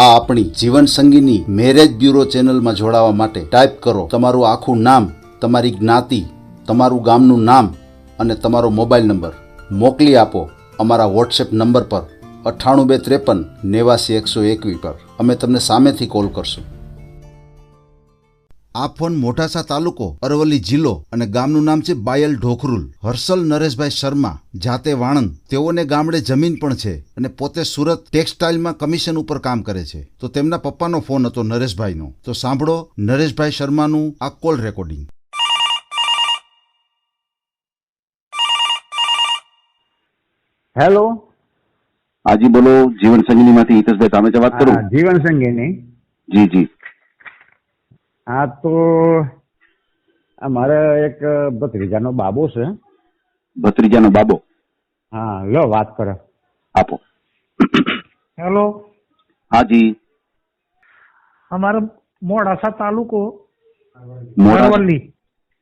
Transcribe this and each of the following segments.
આ આપણી જીવન સંગીની મેરેજ બ્યુરો ચેનલમાં જોડાવા માટે ટાઈપ કરો તમારું આખું નામ, તમારી જ્ઞાતિ, તમારું ગામનું નામ અને તમારો મોબાઈલ નંબર. મોકલી આપો અમારા વોટ્સએપ નંબર પર અઠ્ઠાણું બે ત્રેપન નેવાસી એકસો એકવી પર. અમે તમને સામેથી કોલ કરશું. આ ફોન મોઢાસા તાલુકો અરવલ્લી જિલ્લો અને ગામનું નામ છે બાયલ ઢોકરુલ. હર્ષલ નરેશભાઈ શર્મા જાતે વાણંદ. તેઓને ગામડે જમીન પણ છે અને પોતે સુરત ટેક્સટાઇલમાં કમિશન ઉપર કામ કરે છે. તો તેમના પપ્પાનો ફોન હતો નરેશભાઈનો. તો સાંભળો નરેશભાઈ શર્માનું આ કોલ રેકોર્ડિંગ. હેલો? હાજી બોલો. જીવન સંગીનીમાંથી હિતેશભાઈ તામેચા વાત કરું? જીવન સંગીની. જી જી. હા તો આ મારે એક ભત્રીજાનો બાબો છે. ભત્રીજાનો બાબો? હા લો વાત કરો. આપો. હેલો. હાજી અમારો મોડાસા તાલુકો અરવલ્લી.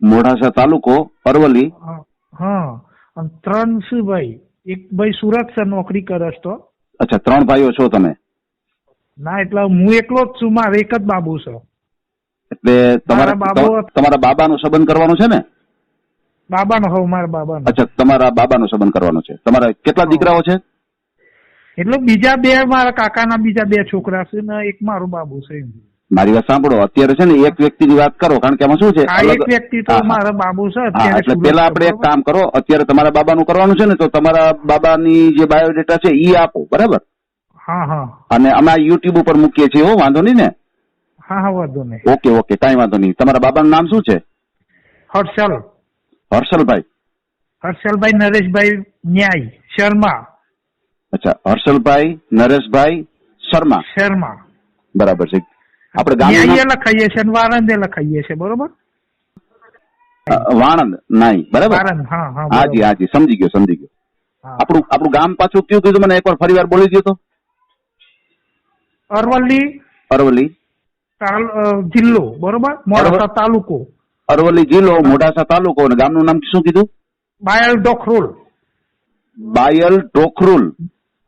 મોડાસા તાલુકો અરવલ્લી? હા, હા. અને ત્રણ છે ભાઈ? એક ભાઈ સુરત છે નોકરી કરે છે તો. અચ્છા ત્રણ ભાઈઓ છો તમે? ના એટલે હું એકલો જ છું મારે એક જ બાબુ છે. એટલે તમારા તમારા બાબાનો સંબંધ કરવાનો છે ને? બાબાનો હોવ મારા બાબાનો. અચ્છા તમારા બાબાનો સંબંધ કરવાનો છે. તમારા કેટલા દીકરાઓ છે? એટલે બીજા બે મારા કાકાના બીજા બે છોકરા છે ને એક મારો બાબુ છે. મારી વાત સાંભળો. અત્યારે છે ને એક વ્યક્તિની વાત કરો કારણ કે એમાં શું છે? એક વ્યક્તિ તો. મારા બાબુ છે એટલે પેલા આપણે એક કામ કરો અત્યારે તમારા બાબાનું કરવાનું છે ને તો તમારા બાબાની જે બાયોડેટા છે એ આપો બરાબર? હા હા. અને અમે આ યુટ્યુબ ઉપર મૂકીએ છીએ હો વાંધો નહીં ને? હા હા વાંધો નહીં. ઓકે ઓકે કાંઈ વાંધો નહીં. તમારા બાબાનું નામ શું છે? હર્ષલ. હર્ષલભાઈ. હર્ષલભાઈ નરેશભાઈ ન્યાય શર્મા. અચ્છા હર્ષલભાઈ નરેશભાઈ શર્મા. શર્મા. બરાબર છે. આપણે ન્યાય લખાઈએ છે અને વારંદે લખાઈએ છે બરોબર? વાણંદ નાઈ બરાબર? વારંદ હા હા હાજી હાજી સમજી ગયો સમજી ગયો. આપણું આપણું ગામ પાછું કયું કીધું મને એકવાર ફરી વાર બોલી દો તો. અરવલ્લી. અરવલ્લી. જિલ્લો બરોબર? મોડાસા તાલુકો. અરવલ્લી જિલ્લો મોઢાસા તાલુકો. અને ગામનું નામ શું કીધું? બાયલ ડોખરોલ બાયલ ડોખરોલ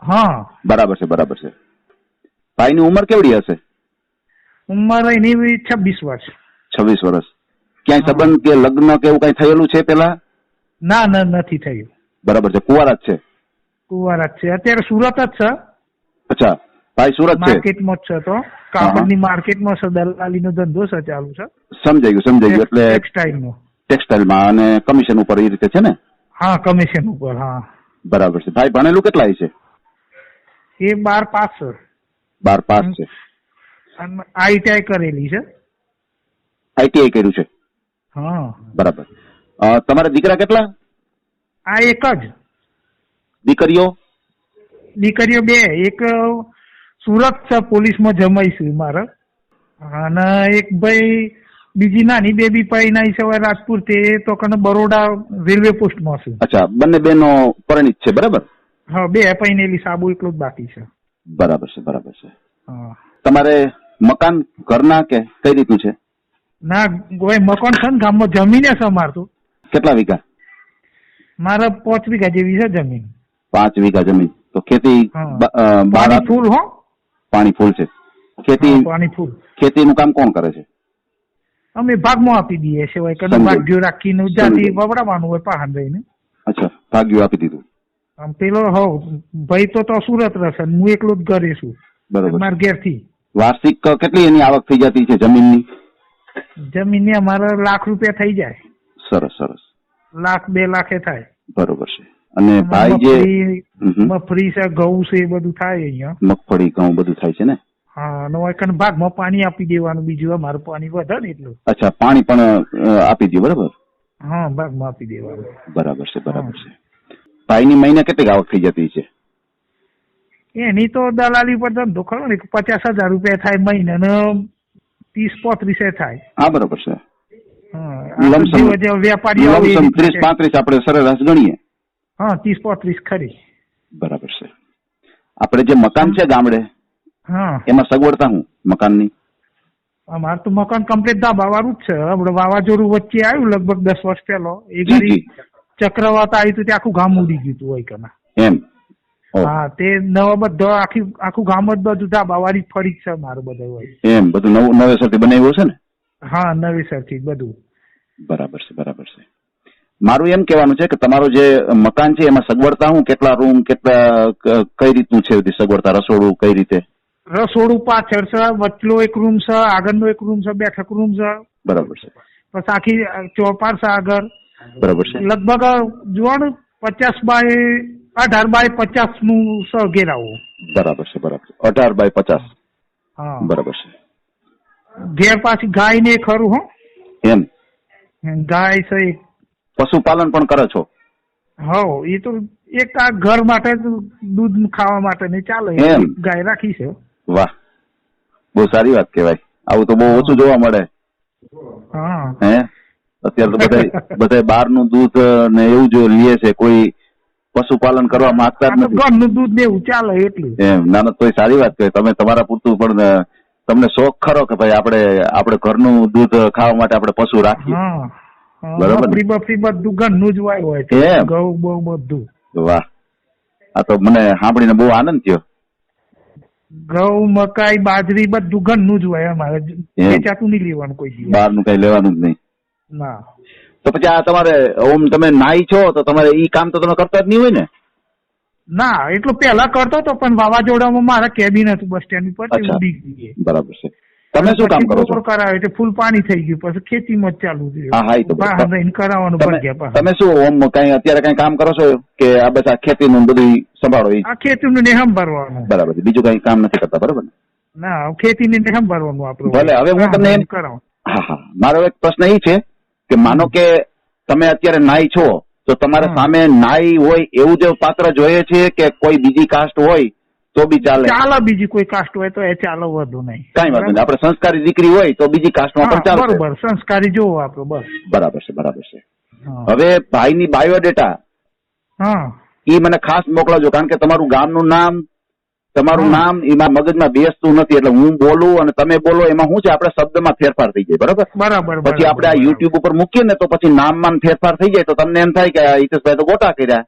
હા. બરાબર છે બરાબર છે. ભાઈની ઉંમર કેવડી હશે? ઉંમર એની છવ્વીસ વર્ષ. છવ્વીસ વર્ષ. ક્યાંય સંબંધ કે લગ્ન કે એવું કઈ થયેલું છે પેલા? ના ના નથી થયું. બરાબર છે કુવારા જ છે. કુવારા જ છે. અત્યારે સુરત જ છે. અચ્છા. ભાઈ સુરત છે. માર્કેટમાં જ છે તો. કાપડની માર્કેટમાં છે દલાલીનો ધંધો છે ચાલુ છે. સમજાઈ ગયું સમજાઈ ગયું. એટલે ટેક્સટાઇલનો. ટેક્સટાઇલમાં અને કમિશન ઉપર એ રીતે છે ને? હા કમિશન ઉપર હા. બરાબર છે. ભાઈ ભણેલું કેટલાય છે? એ બાર પાસ છે. બાર પાસ છે. અને આઈટીઆઈ કરેલી છે. આઈટીઆઈ કર્યું છે? હા. બરાબર. તમારા દીકરા કેટલા? આ એક જ. દીકરીઓ? દીકરીઓ બે એક સુરત છે પોલીસમાં જમાઈશું મારે. અને એક ભાઈ બીજી નાની બેબી પૈનાઈ છે હવે રાજપુર તે તો કને બરોડા રેલવે પોસ્ટમાં છે. અચ્છા બંને બેનો પરિણીત છે બરાબર? હા બે પૈનેલી સાબુ એટલું જ બાકી છે. બરાબર છે બરાબર છે. તમારે મકાન ઘરના કે કઈ રીતનું છે? ના કોઈ મકાન છે ને ગામમાં જમીન છે અમારે તો. કેટલા વીઘા? મારે પાંચ વીઘા જેવી છે જમીન. પાંચ વીઘા જમીન. તો ખેતી બાર ફૂલ હો. પાણી ફૂલ છે. ખેતી પાણી ફૂલ. ખેતીનું કામ કોણ કરે છે? અમે ભાગમાં આપી દઈએ છે હોય કને ભાગ્યો રાખીને જાતિ વવડાવવાનું હોય પાહન રહીને. અચ્છા ભાગ્યું આપી દીધું. આમ પેલો હો ભાઈ તો તો સુરત રહેશે હું એકલો જ ઘરે છું. બરોબર. મારા ઘેરથી. વાર્ષિક કેટલી એની આવક થઈ જતી છે જમીનની? જમીનની અમારે લાખ રૂપિયા થઈ જાય. સરસ સરસ. લાખ બે લાખે થાય. બરોબર છે. અને ભાઈ જે મગફળી છે ઘઉં છે એ બધું થાય અહીંયા. મગફળી ઘઉં બધું થાય છે ને? હા અને હોય કને ભાગમાં પાણી આપી દેવાનું બીજું અમારું પાણી વધે ને એટલું. અચ્છા પાણી પણ આપી દે બરાબર? હા ભાગમાં આપી દેવાનું. બરાબર છે બરાબર છે. ભાઈની મહિને કેટલી આવક થઈ જતી છે? એની તો દલાલી પર ધંધો ખરો ને પચાસ હજાર રૂપિયા થાય મહિને ને ત્રીસ પોત્રીસે થાય. હા બરાબર છે. વેપારી ત્રીસ પાંત્રીસ આપણે સરેરાશ ગણીએ. હા ત્રીસ પોત્રીસ ખરી. બરાબર છે. આપણે જે મકાન છે ગામડે હા. એમાં સગવડતા હું મકાનની? અમારે તો મકાન કમ્પ્લીટ ધાબા વાળું જ છે. આપણે વાવાઝોડું વચ્ચે આવ્યું લગભગ દસ વર્ષ પહેલો. એ ઘડી ચક્રવાત આવ્યું હતું તે આખું ગામ ઉડી ગયું હતું હોય કના એમ હા તે નવા બધો આખી આખું ગામ જ બધું ધાબાવાળી ફરી છે મારું બધું હોય. એમ બધું નવું નવેસરથી બનાવ્યું છે ને? હા નવેસરથી બધું. બરાબર છે બરાબર છે. મારું એમ કહેવાનું છે કે તમારું જે મકાન છે એમાં સગવડતા હું કેટલા રૂમ કેટલા કઈ રીતનું છે બધી સગવડતા? રસોડું કઈ રીતે? રસોડું પાછળ છે વચલો એક રૂમ છે આગળનો એક રૂમ છે બેઠક રૂમ છે. બરાબર છે. પછી આખી ચોપાર છે આગળ. બરાબર છે. લગભગ જોવાનું પચાસ બાય અઢાર બાય પચાસનું છે ઘેરાવું. બરાબર છે બરાબર અઢાર બાય પચાસ. હા. બરાબર છે. ઘેર પાછી ગાય ને ખરું હો. એમ. ગાય છે પશુપાલન પણ કરો છો? હો એ તો એક આ ઘર માટે દૂધ ખાવા માટે નહીં ચાલે એમ. ગાય રાખી છે. વાહ બહુ સારી વાત કહેવાય. આવું તો બહુ ઓછું જોવા મળે. હે. અત્યારે તો બધા બધા બહારનું દૂધ ને એવું જો લે છે કોઈ પશુપાલન કરવા માંગતા જ નથી. ઘરનું દૂધ ને એવું ચાલે એટલું. એમ ના ના તોય સારી વાત કહેવાય. તમે તમારા પૂરતું પણ તમને શોખ ખરો કે ભાઈ આપણે આપણે ઘરનું દૂધ ખાવા માટે આપણે પશુ રાખીએ. બરાબર? બકરી બકરી બધું ઘરનું જ વાય હોય છે. ઘઉં બહુ બધું. વાહ. આ તો મને સાંભળીને બહુ આનંદ થયો. ઘઉં મકાઈ બાજરી બધું ઘરનું જ હોય અમારે. વેચાતું નહીં લેવાનું કોઈ બહારનું કઈ લેવાનું જ નહીં. ના. તો પછી આ તમારે ઓમ તમે નાઈ છો તો તમારે ઈ કામ તો તમે કરતા જ નહીં હોય ને? ના એટલું પહેલા કરતો હતો પણ વાવાઝોડામાં મારા કેબિન હતું બસ સ્ટેન્ડ ઉપર બરાબર છે. તમે શું કામ કરો છો? કરાવે એટલે ફૂલ પાણી થઈ ગયું. પછી ખેતીમાં જ ચાલુ થયું. હા, હા, એ તો કરાવવાનું ભગ્યા તમે શું ઓમ કઈ અત્યારે કઈ કામ કરો છો કે આ બસ આ ખેતીનું બધું સંભાળો આ ખેતીનું ને સંભાળવાનું. બરાબર બીજું કઈ કામ નથી કરતા બરાબર ને? ના ખેતીને ને સંભાળવાનું આપણું. ભલે, હવે હું તમને એમ- કરાવું. હા હા. મારો એક પ્રશ્ન એ છે કે માનો કે તમે અત્યારે નાઈ છો તો તમારે સામે નાઈ હોય એવું જ પાત્ર જોઈએ છે કે કોઈ બીજી કાસ્ટ હોય તો બી ચાલે. ચાલે બીજી કોઈ કાસ્ટ હોય તો એ ચાલે વધુ નહીં. કઈ વાંધો નહીં. આપણે સંસ્કારી દીકરી હોય તો બીજી કાસ્ટમાં પણ ચાલે બરોબર. સંસ્કારી જોવો આપણે બસ. બરાબર છે બરાબર છે. હવે ભાઈની બાયોડેટા હા. ઈ મને ખાસ મોકલાજો કારણ કે તમારું ગામનું નામ તમારું નામ એમાં મગજમાં બેસતું નથી એટલે હું બોલું અને તમે બોલો એમાં શું છે? આપણે શબ્દમાં ફેરફાર થઈ જાય બરાબર? બરાબર પછી આપણે આ યુટ્યુબ ઉપર મૂકીએ ને તો પછી નામમાં ફેરફાર થઈ જાય તો તમને એમ થાય કે હિતેશભાઈ તો ગોટા કર્યા.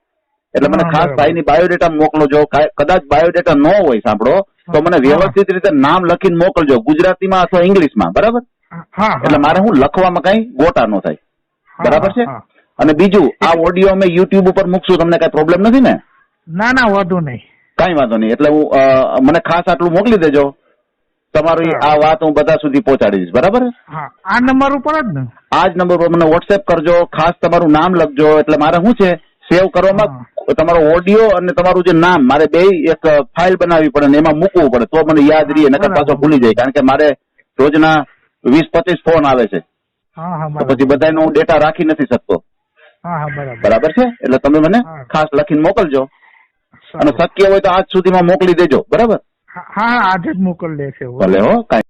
એટલે મને ખાસ ભાઈની બાયોડેટા મોકલજો કદાચ બાયોડેટા ન હોય સાંભળો. તો મને વ્યવસ્થિત રીતે નામ લખીને મોકલજો. ગુજરાતીમાં અથવા ઇંગ્લિશમાં. બરાબર? એટલે મારે હું લખવામાં કઈ ગોટા ન થાય. બરાબર છે? અને બીજું આ ઓડિયો અમે યુટ્યુબ ઉપર મૂકશું તમને કઈ પ્રોબ્લેમ નથી ને? ના ના વાંધો નહીં. કઈ વાંધો નહીં. એટલે હું મને ખાસ આટલું મોકલી દેજો. તમારી આ વાત હું બધા સુધી પહોંચાડી દઈશ. બરાબર? આ નંબર ઉપર જ ને? આ જ નંબર પર મને વોટ્સએપ કરજો. ખાસ તમારું નામ લખજો. એટલે મારે શું છે? સેવ કરવામાં તમારો ઓડિયો અને તમારું જે નામ મારે બે એક ફાઇલ બનાવવી પડે ને એમાં મૂકવું પડે તો મને યાદ રહીએ નકર પાછો ભૂલી જાય કારણ કે મારે રોજના વીસ પચીસ ફોન આવે છે. પછી બધાનો હું ડેટા રાખી નથી શકતો. બરાબર. છે? એટલે તમે મને ખાસ લખીને મોકલજો. અને શક્ય હોય તો આજ સુધીમાં મોકલી દેજો. બરાબર? હા હા આજે જ મોકલ દેશે. ભલે હો કાંઈ